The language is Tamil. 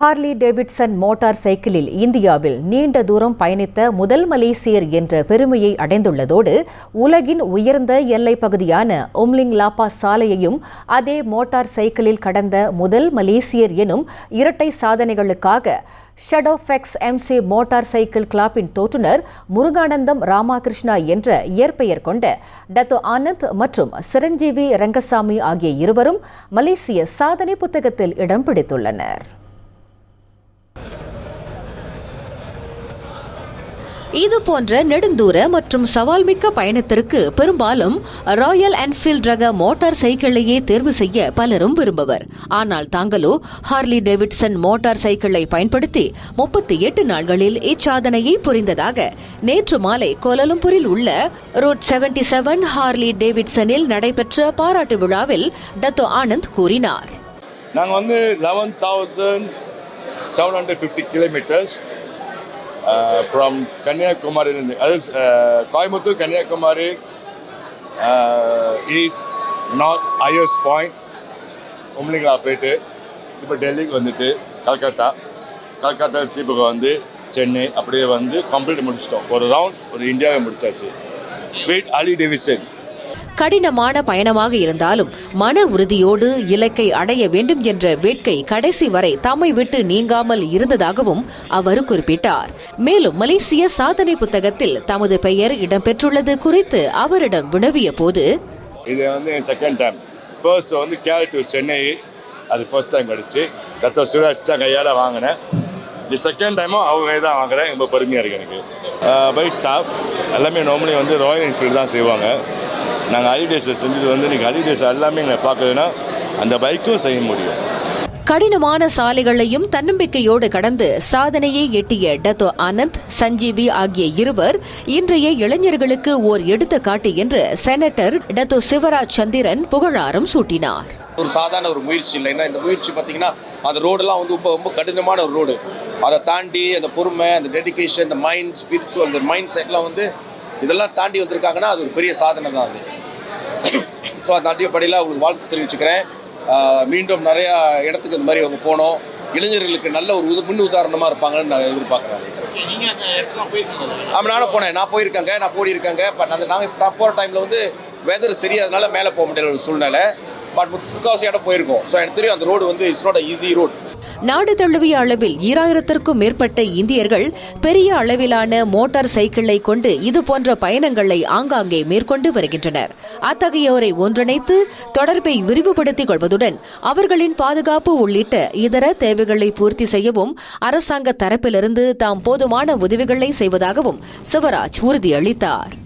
ஹார்லி டேவிட்சன் மோட்டார் சைக்கிளில் இந்தியாவில் நீண்ட தூரம் பயணித்த முதல் மலேசியர் என்ற பெருமையை அடைந்துள்ளதோடு உலகின் உயர்ந்த எல்லைப் பகுதியான உம்லிங் லாப்பா சாலையையும் அதே மோட்டார் சைக்கிளில் கடந்த முதல் மலேசியர் எனும் இரட்டை சாதனைகளுக்காக ஷடோஃபெக்ஸ் எம்சி மோட்டார் சைக்கிள் கிளப்பின் தோற்றுநர் முருகானந்தம் ராமகிருஷ்ணா என்ற இயற்பெயர் கொண்ட டத்து ஆனந்த் மற்றும் சிரஞ்சீவி ரங்கசாமி ஆகிய இருவரும் மலேசிய சாதனை புத்தகத்தில் இடம் பிடித்துள்ளனர். இது போன்ற நெடுந்தூர மற்றும் சவால் மிக்க பயணத்திற்கு பெரும்பாலும் ராயல் என்ஃபீல்ட் ரக மோட்டார் சைக்கிளையே தேர்வு செய்ய பலரும் விரும்புவர். ஆனால் தாங்களோ ஹார்லி டேவிட்சன் மோட்டார் சைக்கிளை பயன்படுத்தி முப்பத்தி எட்டு நாட்களில் இச்சாதனையை புரிந்ததாக நேற்று மாலை கோலலம்பூரில் உள்ள ரோட் செவன்டி செவன் ஹார்லி டேவிட்சனில் நடைபெற்ற பாராட்டு விழாவில் டத்தோ ஆனந்த் கூறினார். நாங்கள் வந்து eleven thousand seven hundred fifty kilometres from கன்னியாகுமரியிலிருந்து அது Coimbatore Kanniyakumari is north is point Umling La போயிட்டு இப்போ டெல்லிக்கு வந்துட்டு கல்கட்டா கல்கட்டா திருப்பி வந்து சென்னை அப்படியே வந்து கம்ப்ளீட் முடிச்சிட்டோம். ஒரு ரவுண்ட் ஒரு இந்தியாவை முடிச்சாச்சு. வெயிட் அலி டெவிசன் கடினமான பயணமாக இருந்தாலும் மன உறுதியோடு இலக்கை அடைய வேண்டும் என்ற வேட்கை கடைசி வரை தம்மை விட்டு நீங்காமல் இருந்ததாகவும் அவர் குறிப்பிட்டார். மேலும் மலேசிய சாதனை புத்தகத்தில் தமது பெயர் இடம்பெற்றுள்ளது குறித்து அவரிடம் வினவிய போது இது வந்து என் செகண்ட் டைம் ஃபர்ஸ்ட் வந்து கேரட் டு சென்னை. அது ஃபர்ஸ்ட் டைம் கிடச்சி. ரத்த சுரேஷ் தான் கையால் வாங்கினேன். இது செகண்ட் டைமும் அவங்க தான் வாங்குறேன். ரொம்ப பெருமையாக இருக்குது எனக்கு. டாப் எல்லாமே நார்மலி வந்து ராயல் என்ஃபீல்டு தான் செய்வாங்க. நாங்கள் ஹாலிடேஸில் செஞ்சது வந்து நீங்கள் ஹாலிடேஸ் எல்லாமே எங்களை பார்க்குதுன்னா அந்த பைக்கும் செய்ய முடியும். கடினமான சாலைகளையும் தன்னம்பிக்கையோடு கடந்து சாதனையை எட்டிய டத்தோ ஆனந்த் சஞ்சீவி ஆகிய இருவர் இன்றைய இளைஞர்களுக்கு ஓர் எடுத்துக்காட்டு என்று செனட்டர் டத்தோ சிவராஜ் சந்திரன் புகழாரம் சூட்டினார். ஒரு சாதாரண ஒரு முயற்சி இல்லை ஏன்னா இந்த முயற்சி பார்த்தீங்கன்னா அந்த ரோடெல்லாம் வந்து ரொம்ப ரொம்ப கடினமான ஒரு ரோடு அதை தாண்டி அந்த பொறுமை அந்த டெடிகேஷன் இந்த மைண்ட் ஸ்பிரிச்சுவல் இந்த மைண்ட் செட்லாம் வந்து இதெல்லாம் தாண்டி வந்திருக்காங்கன்னா அது ஒரு பெரிய சாதனை தான் அது. ஸோ அந்த அடிப்படையில் அவங்களுக்கு வாழ்த்து தெரிவிச்சுக்கிறேன். மீண்டும் நிறையா இடத்துக்கு இந்த மாதிரி அவங்க போனோம். இளைஞர்களுக்கு நல்ல ஒரு உது முன் உதாரணமாக இருப்பாங்கன்னு நான் எதிர்பார்க்குறேன். ஆமாம் நானும் போனேன். நான் போயிருக்கேங்க நான் போடி இருக்கேங்க பட் அந்த நாங்கள் நான் போகிற டைமில் வந்து வெதர் சரியாதனால மேலே போக முடியாத ஒரு சூழ்நிலை. பட் முக்கால்வாசி இடம் போயிருக்கோம். ஸோ எனக்கு தெரியும் அந்த ரோடு வந்து இட்ஸ் நாட் ஈஸி ரோட் நாடு தழுவிய அளவில் ஈராயிரத்திற்கும் மேற்பட்ட இந்தியர்கள் பெரிய அளவிலான மோட்டார் சைக்கிளை கொண்டு இதுபோன்ற பயணங்களை ஆங்காங்கே மேற்கொண்டு வருகின்றனர். அத்தகையோரை ஒன்றிணைத்து தொடர்பை விரிவுபடுத்திக் கொள்வதுடன் அவர்களின் பாதுகாப்பு உள்ளிட்ட இதர தேவைகளை பூர்த்தி செய்யவும் அரசாங்க தரப்பிலிருந்து தாம் போதுமான உதவிகளை செய்வதாகவும் சிவராஜ் உறுதியளித்தார்.